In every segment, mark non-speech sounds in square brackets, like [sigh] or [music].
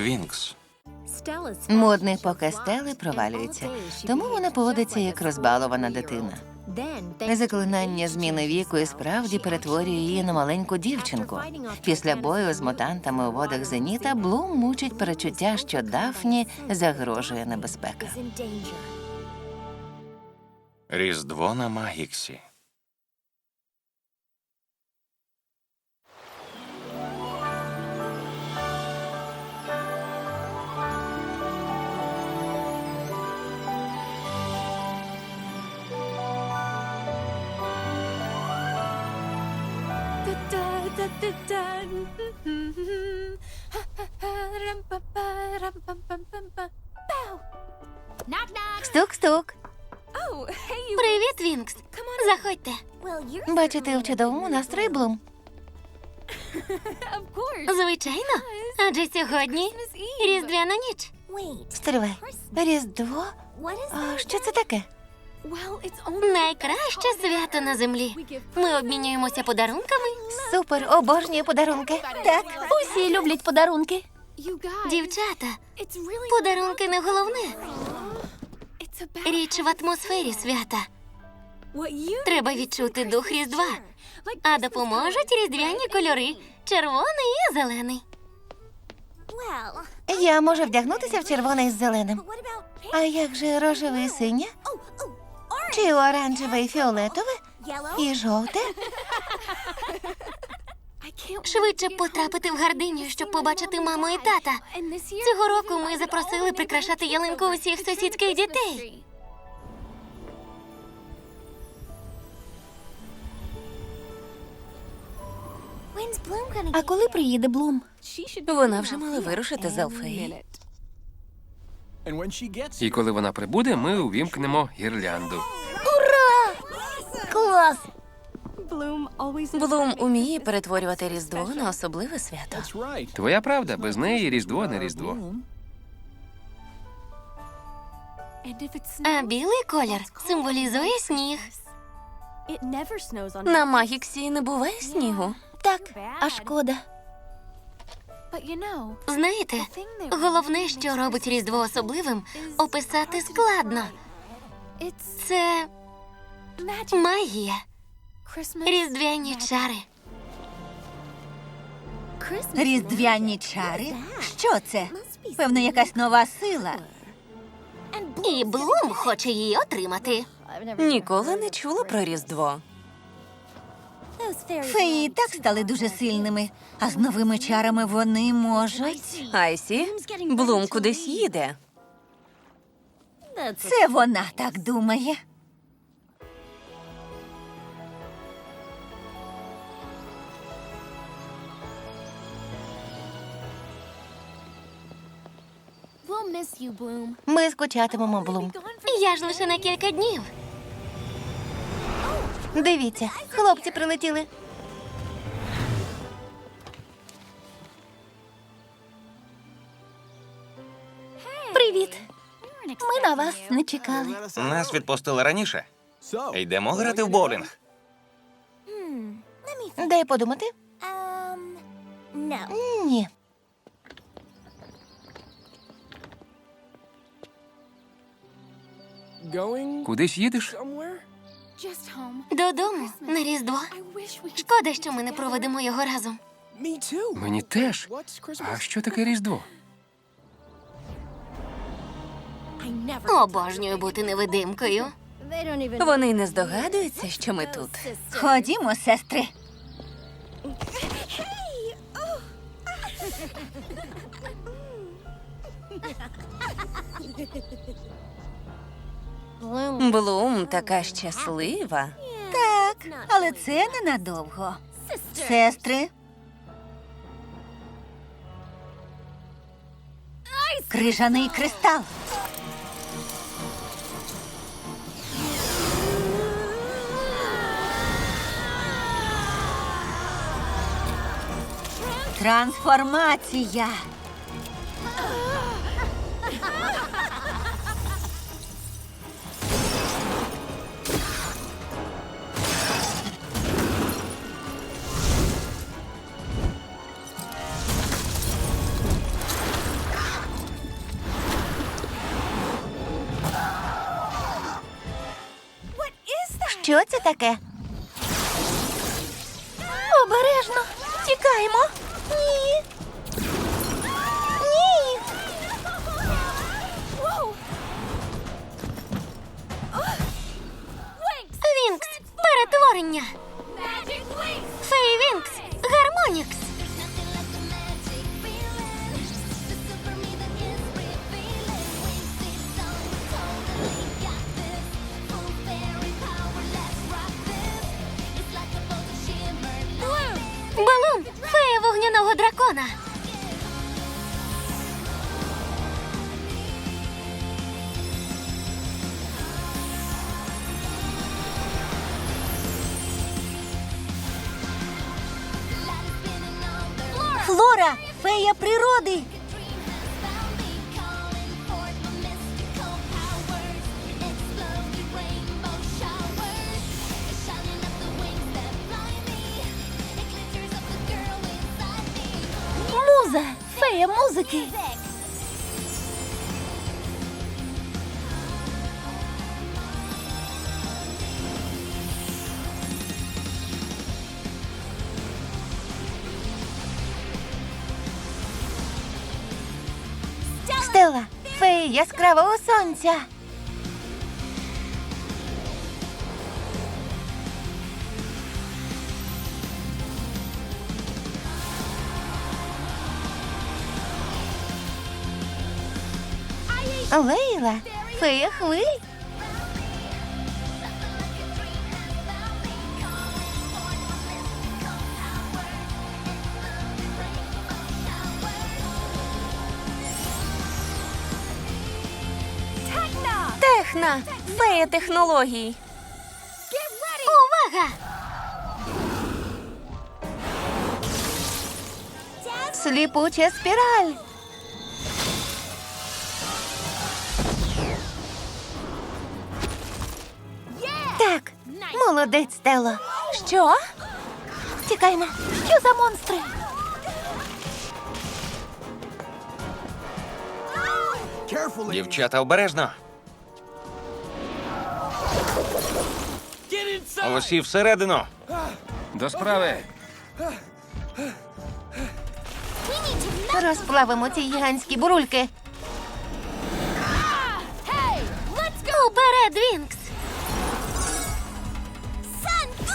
Вінкс. Модний поки стели провалюється, тому вона поводиться як розбалована дитина. Заклинання зміни віку і справді перетворює її на маленьку дівчинку. Після бою з мутантами у водах Зеніта Блум мучить перечуття, що Дафні загрожує небезпека. Різдво на Магіксі. Стук-стук. Привіт, Вінкс. Заходьте. Бачу, ти в чудовому настрої, Блум. [laughs] Звичайно. Адже сьогодні різдвяна ніч. Стривай. Різдво? А що це таке? Найкраще свято на землі. Ми обмінюємося подарунками. Супер, обожнюю подарунки. Так, усі люблять подарунки. Дівчата, подарунки не головне. Річ в атмосфері свята. Треба відчути дух Різдва. А допоможуть різдвяні кольори червоний і зелений. Я можу вдягнутися в червоне із зеленим. А як же рожеве і синє? Чи оранжеве і фіолетове? І жовте? [laughs] Швидше потрапити в гардиню, щоб побачити маму і тата. Цього року ми запросили прикрашати ялинку усіх сусідських дітей. А коли приїде Блум? Вона вже мала вирушити з Алфеї. І коли вона прибуде, ми увімкнемо гірлянду. Ура! Клас! Блум уміє перетворювати Різдво на особливе свято. Твоя правда, без неї різдво не різдво. А білий колір символізує сніг. На Магіксі не буває снігу. Так, а шкода. Знаєте, головне, що робить Різдво особливим, описати складно. Це магія, різдвяні чари. Різдвяні чари? Що це? Певно, якась нова сила. І Блум хоче її отримати. Ніколи не чула про Різдво. Феї і так стали дуже сильними, а з новими чарами вони можуть. Айсі, Блум кудись їде. Це вона так думає. Ми скучатимемо Блум. Я ж лише на кілька днів. Дивіться, хлопці прилетіли. Привіт. Ми на вас не чекали. Нас відпустили раніше. Йдемо грати в боулінг. Дай подумати. Ні. Кудись їдеш? Додому на Різдво. Шкода, що ми не проведемо його разом. Мені теж. А що таке різдво? Обожнюю бути невидимкою. Вони не здогадуються, що ми тут. Ходімо, сестри. [laughs] Блум така щаслива. Так, але це ненадовго. Сестри. Крижаний кристал. Трансформація. Що це таке? Обережно. Тікаємо. Вогняного дракона. Стелла, феї яскравого сонця. Лейла, фея хвиль. Техна, фея технологій. Увага! Сліпуча спіраль. Так, молодець, Стелло. Що? Тікаймо. Що за монстри? Дівчата, обережно. Усі всередину. До справи. Розплавимо ці гігантські бурульки. Уперед, Вінкс!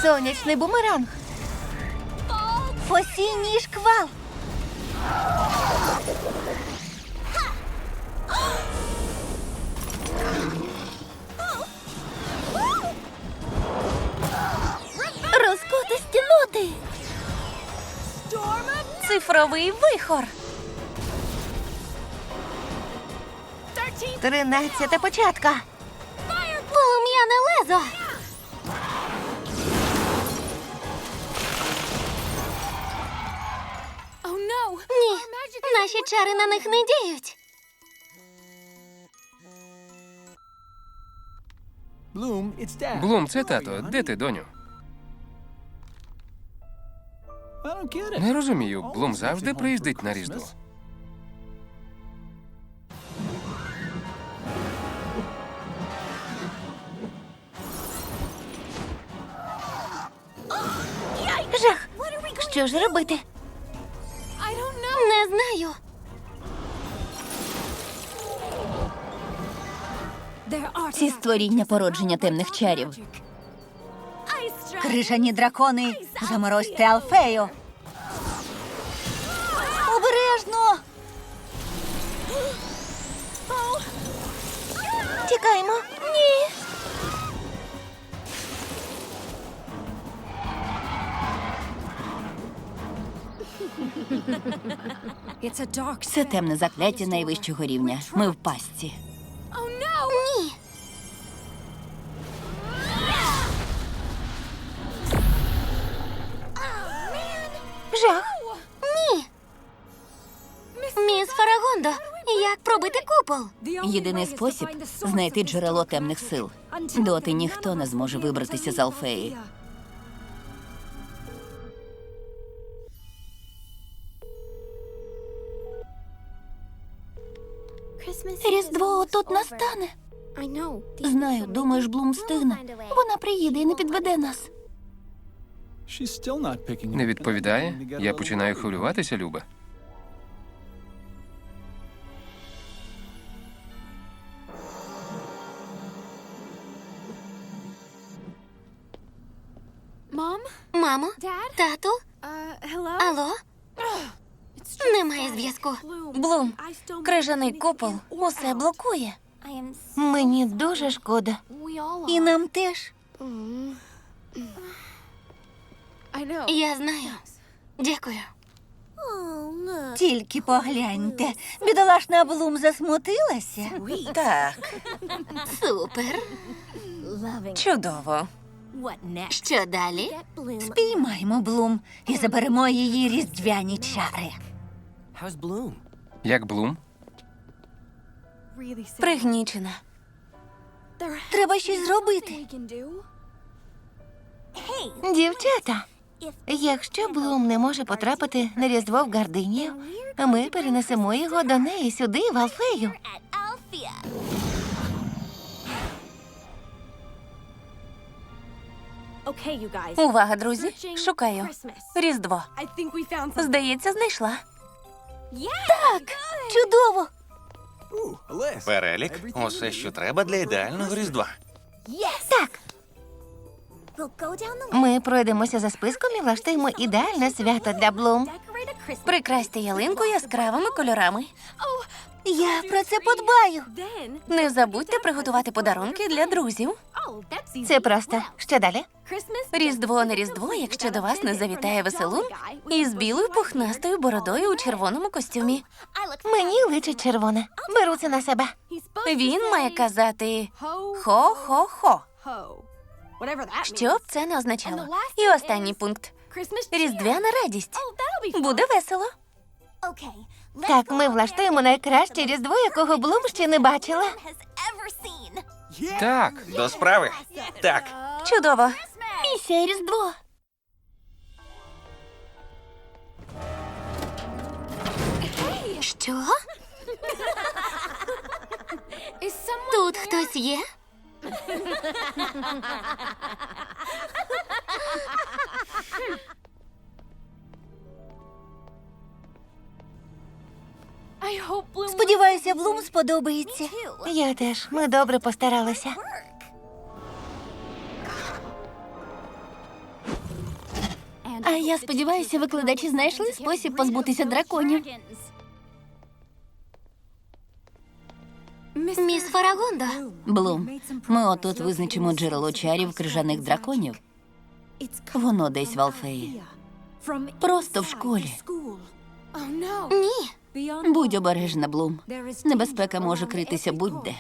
Сонячний бумеранг. Осінній шквал. Цифровий вихор. Тринадцята початка. Полум'яне лезо! Ні, наші чари на них не діють. Блум, це тато. Де ти, доню? Не розумію. Блум завжди приїздить на Різдво. Жах. Що ж робити? Не знаю. Ці створіння породження темних чарів. Крижані дракони, заморозьте Алфею. Обережно! Тікаймо. Ні. Це темне закляття найвищого рівня. Ми в пастці. Пробити? Єдиний спосіб знайти джерело темних сил. Доти ніхто не зможе вибратися з Алфеї. Різдво тут настане. Знаю, думаєш, Блум встигне. Вона приїде і не підведе нас. Не відповідає. Я починаю хвилюватися, Люба. Тату, алло? Немає зв'язку. Блум, крижаний купол усе блокує. Мені дуже шкода. І нам теж. Я знаю. Дякую. Тільки погляньте. Бідолашна Блум засмутилася. Так, [laughs] Супер. чудово. Що далі? Спіймаймо Блум і заберемо її різдвяні чари. Як Блум? Пригнічена. Треба щось зробити. Дівчата, якщо Блум не може потрапити на Різдво в Гардинію, ми перенесемо його до неї сюди, в Алфею. Увага, друзі. Шукаю. Різдво. Здається, знайшла. Так, Чудово! Перелік усе, що треба для ідеального різдва. Так. Ми пройдемося за списком і влаштуємо ідеальне свято для Блум. Прикрасьте ялинку яскравими кольорами. Я про це подбаю. Не забудьте приготувати подарунки для друзів. Це просто. Що далі? Різдво не різдво, якщо до вас не завітає веселун із білою пухнастою бородою у червоному костюмі. Мені личить червоне. Беру це на себе. Він має казати хо-хо-хо. Що б це не означало? І останній пункт. Різдвяна радість. Буде весело. Так, ми влаштуємо найкраще різдво, якого Блум ще не бачила. Так. До справи? Так. Чудово. Місія Різдво. Що? Тут хтось є? Сподіваюся, Блум сподобається. Я теж. Ми добре постаралися. А я сподіваюся, викладачі знайшли спосіб позбутися драконів. Міс Фарагондо. Блум, ми отут визначимо джерело чарів крижаних драконів. Воно десь в Алфеї. Просто в школі. Ні. Будь обережна, Блум. Небезпека може критися будь-де.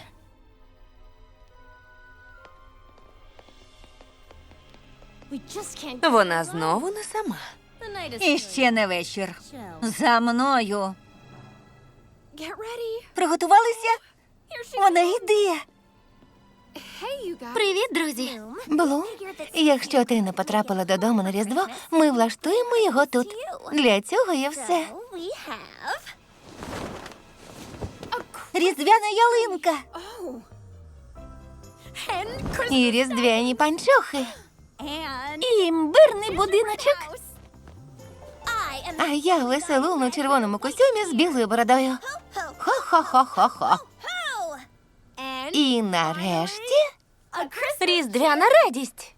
Вона знову не сама. І ще не вечір. За мною. Приготувалися? Вона йде. Привіт, друзі. Блум, якщо ти не потрапила додому на Різдво, ми влаштуємо його тут. Для цього є все. Різдвяна ялинка. І різдвяні панчохи. І імбирний будиночок. А я веселун у червоному костюмі з білою бородою. Хо-хо-хо-хо-хо. І нарешті Різдвяна радість.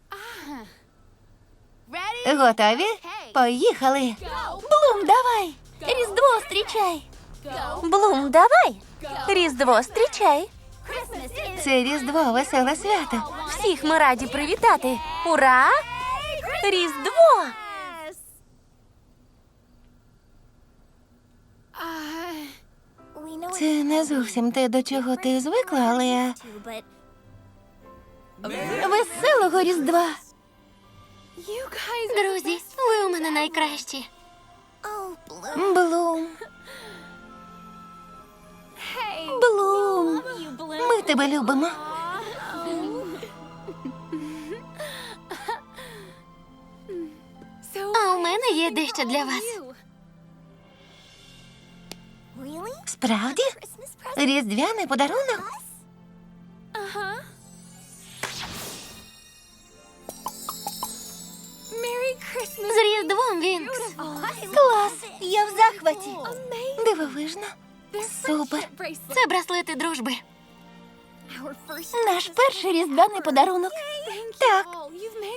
готові? Поїхали. Блум, давай. Різдво зустрічай. Блум, давай. Різдво зустрічай. Це Різдво веселе свято. Всіх ми раді привітати. Ура! Різдво! Це не зовсім те, до чого ти звикла, але Веселого Різдва! Друзі, ви у мене найкращі. Блум, Блум, ми тебе любимо. А у мене є дещо для вас. Справді? Різдвяний подарунок? З Різдвом він. Клас! Я в захваті. Супер. Це браслети дружби. Наш перший різдвяний подарунок. Так,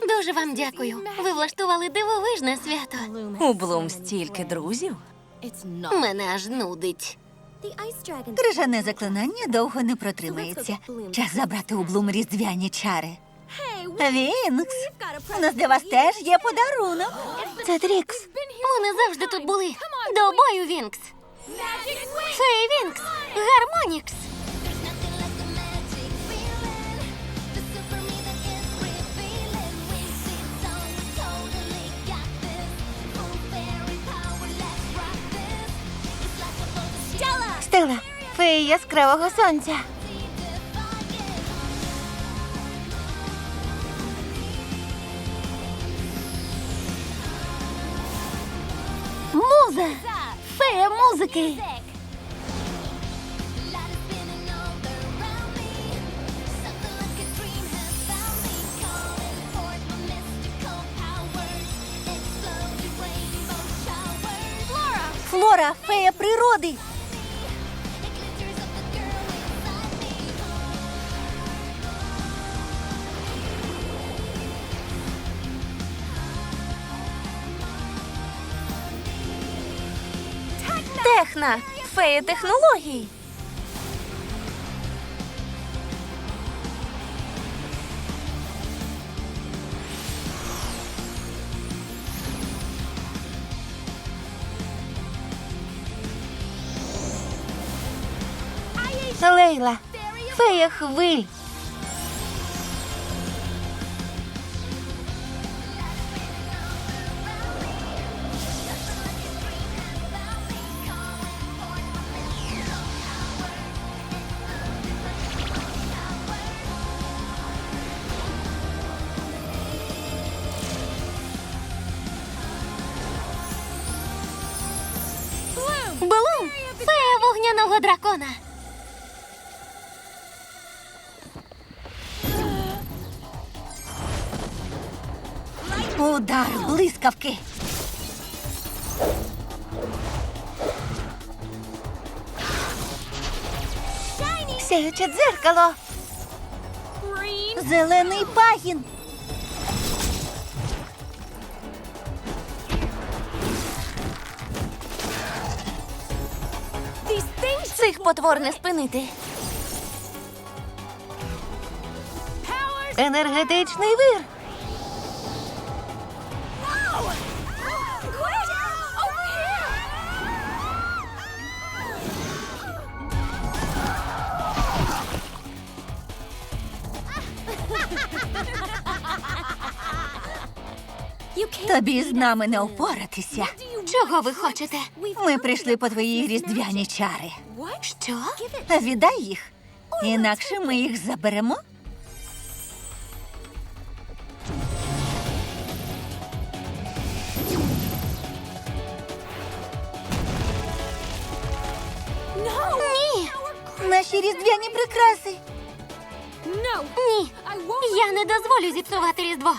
Дуже вам дякую. Ви влаштували дивовижне свято. У Блум стільки друзів. Мене аж нудить. Крижане заклинання довго не протримається. Час забрати у Блум різдвяні чари. Вінкс, у нас для вас теж є подарунок. це Трікс. Вони завжди тут були. До бою, Вінкс! Фей Вінкс! Гармонікс! Стела, фея яскравого сонця. Муза! Фея музики! Флора, фея природи. Техна, фея технологій. Лейла, фея хвиль. Вогняного дракона! Удар блискавки. Сяюче дзеркало. Зелений пагін. Цих потвор не спинити. Енергетичний вир. Тобі з нами не впоратися. Чого ви хочете? Ми прийшли по твої різдвяні чари. Що? Віддай їх. Інакше ми їх заберемо. Ні! Наші різдвяні прикраси. Ні! Я не дозволю зіпсувати Різдво.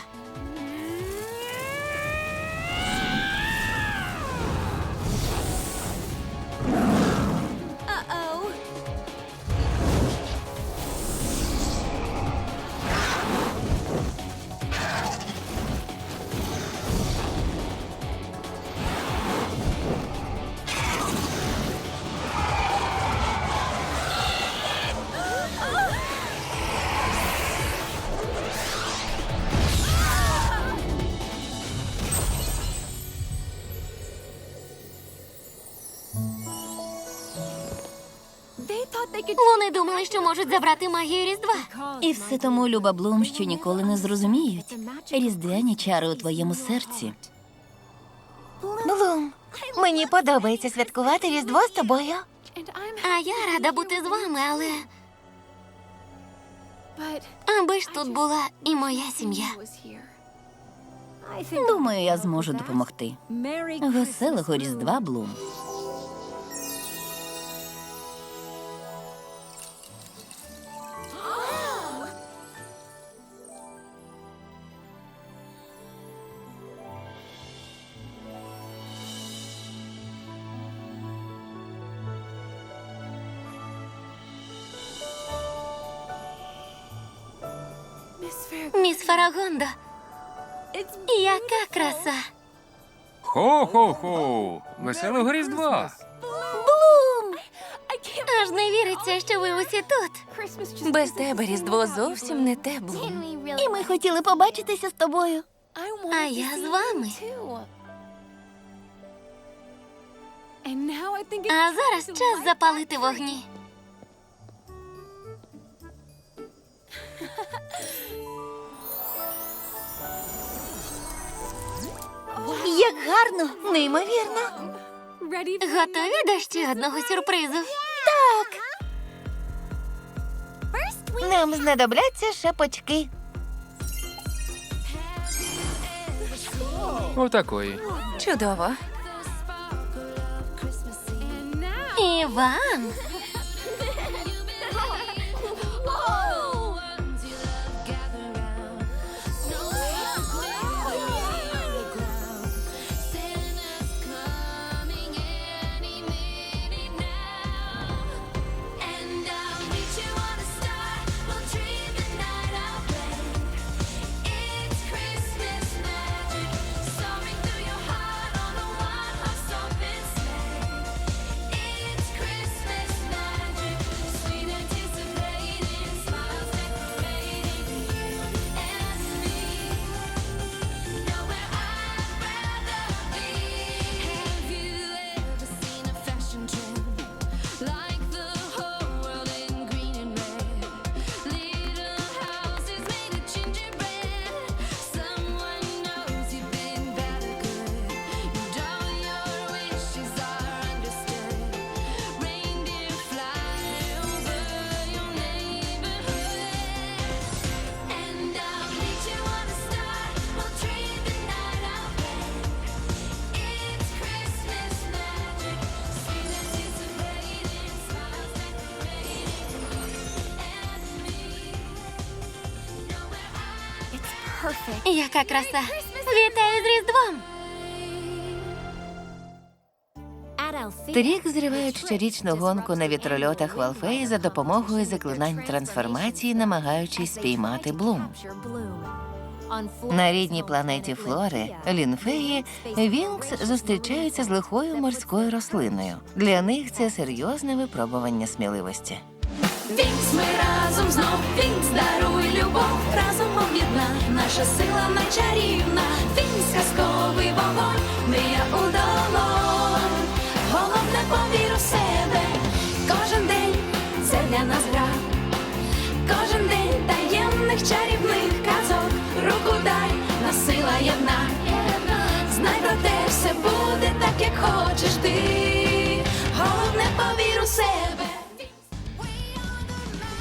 Вони думали, що можуть забрати магію Різдва. І все тому, Люба Блум, що ніколи не зрозуміють. Різдвяні чари у твоєму серці. Блум, мені подобається святкувати Різдво з тобою. А я рада бути з вами, але аби ж тут була і моя сім'я. Думаю, я зможу допомогти. Веселого Різдва, Блум. Міс Фарагондо. Яка краса! Хо-хо-хо! Веселого Різдва! Блум! Аж не віриться, що ви усі тут. Без тебе Різдво зовсім не те, Блум. І ми хотіли побачитися з тобою. А я з вами. А зараз час запалити вогні. Як гарно, неймовірно. Готові до ще одного сюрпризу? Так. Нам знадобляться шапочки. Отакої. Чудово. Іван. Яка краса! Вітаю з Різдвом! Торік зривають щорічну гонку на вітрольотах в Алфеї за допомогою заклинань трансформації, намагаючись спіймати Блум. На рідній планеті Флори, Лінфеї, Вінкс зустрічаються з лихою морською рослиною. Для них це серйозне випробування сміливості. Вінкс, ми разом знов, Вінкс, даруй любов, разом об'єдна, наша сила начарівна, Вінкс, казковий вогонь, мрія у долонь, головне повір у себе, кожен день це для нас гра, кожен день таємних чарівних